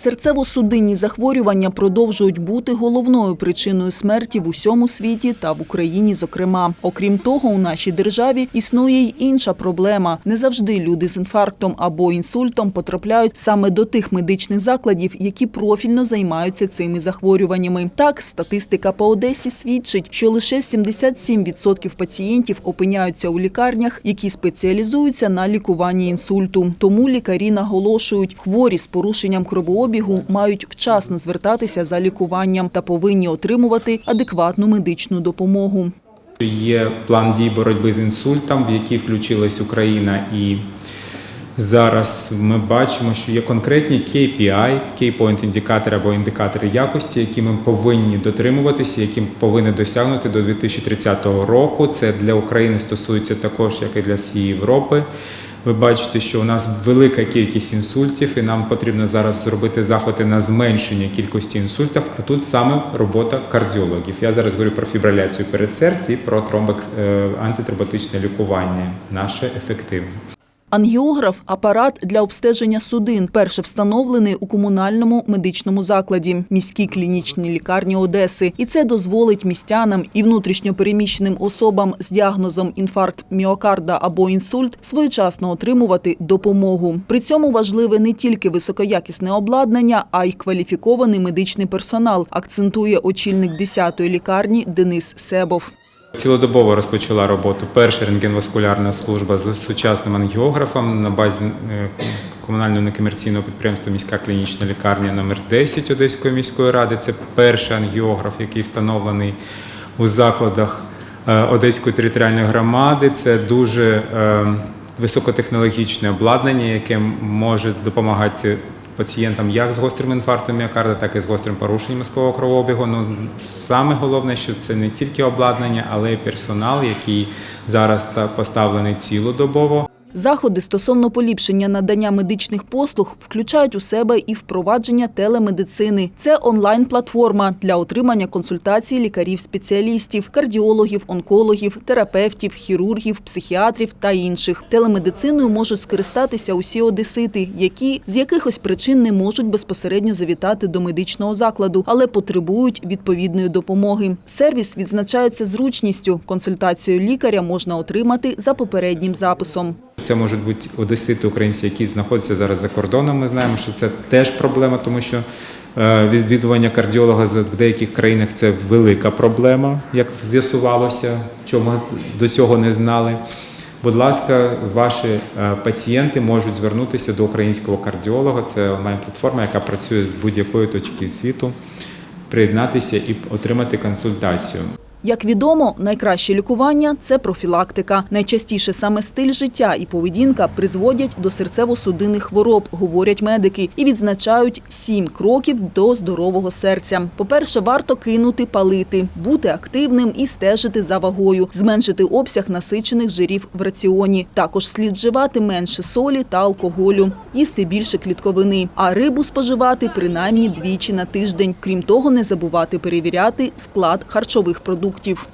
Серцево-судинні захворювання продовжують бути головною причиною смерті в усьому світі та в Україні, зокрема. Окрім того, у нашій державі існує й інша проблема. Не завжди люди з інфарктом або інсультом потрапляють саме до тих медичних закладів, які профільно займаються цими захворюваннями. Так, статистика по Одесі свідчить, що лише 77% пацієнтів опиняються у лікарнях, які спеціалізуються на лікуванні інсульту. Тому лікарі наголошують, хворі з порушенням кровообігу мають вчасно звертатися за лікуванням та повинні отримувати адекватну медичну допомогу. Є план дій боротьби з інсультом, в який включилась Україна, і зараз ми бачимо, що є конкретні KPI, Key Point індикатори або індикатори якості, які ми повинні дотримуватися, які повинні досягнути до 2030 року. Це для України стосується також, як і для всієї Європи. Ви бачите, що у нас велика кількість інсультів, і нам потрібно зараз зробити заходи на зменшення кількості інсультів. А тут саме робота кардіологів. Я зараз говорю про фібриляцію передсердя і про тромбок е, антитромботичне лікування. Наше ефективне. Ангіограф – апарат для обстеження судин, перше встановлений у комунальному медичному закладі – міській клінічній лікарні Одеси. І це дозволить містянам і внутрішньопереміщеним особам з діагнозом інфаркт міокарда або інсульт своєчасно отримувати допомогу. При цьому важливе не тільки високоякісне обладнання, а й кваліфікований медичний персонал, акцентує очільник 10-ї лікарні Денис Себов. Цілодобово розпочала роботу перша рентгенваскулярна служба з сучасним ангіографом на базі е, комунального некомерційного підприємства міська клінічна лікарня номер 10 Одеської міської ради. Це перший ангіограф, який встановлений у закладах е, Одеської територіальної громади. Це дуже е, високотехнологічне обладнання, яке може допомагати пацієнтам як з гострим інфарктом міокарда, так і з гострим порушенням мозкового кровообігу. Ну саме головне, що це не тільки обладнання, але й персонал, який зараз та поставлений цілодобово. Заходи стосовно поліпшення надання медичних послуг включають у себе і впровадження телемедицини. Це онлайн-платформа для отримання консультацій лікарів-спеціалістів, кардіологів, онкологів, терапевтів, хірургів, психіатрів та інших. Телемедициною можуть скористатися усі одесити, які з якихось причин не можуть безпосередньо завітати до медичного закладу, але потребують відповідної допомоги. Сервіс відзначається зручністю. Консультацію лікаря можна отримати за попереднім записом. Це можуть бути одесити, українці, які знаходяться зараз за кордоном. Ми знаємо, що це теж проблема, тому що е, відвідування кардіолога в деяких країнах це велика проблема, як з'ясувалося, чому до цього не знали. Будь ласка, ваші е, пацієнти можуть звернутися до українського кардіолога. Це онлайн-платформа, яка працює з будь-якої точки світу, приєднатися і отримати консультацію. Як відомо, найкраще лікування це профілактика. Найчастіше саме стиль життя і поведінка призводять до серцево-судинних хвороб, говорять медики, і відзначають сім кроків до здорового серця. По-перше, варто кинути палити, бути активним і стежити за вагою, зменшити обсяг насичених жирів в раціоні. Також слід вживати менше солі та алкоголю, їсти більше клітковини, а рибу споживати принаймні двічі на тиждень. Крім того, не забувати перевіряти склад харчових продуктів.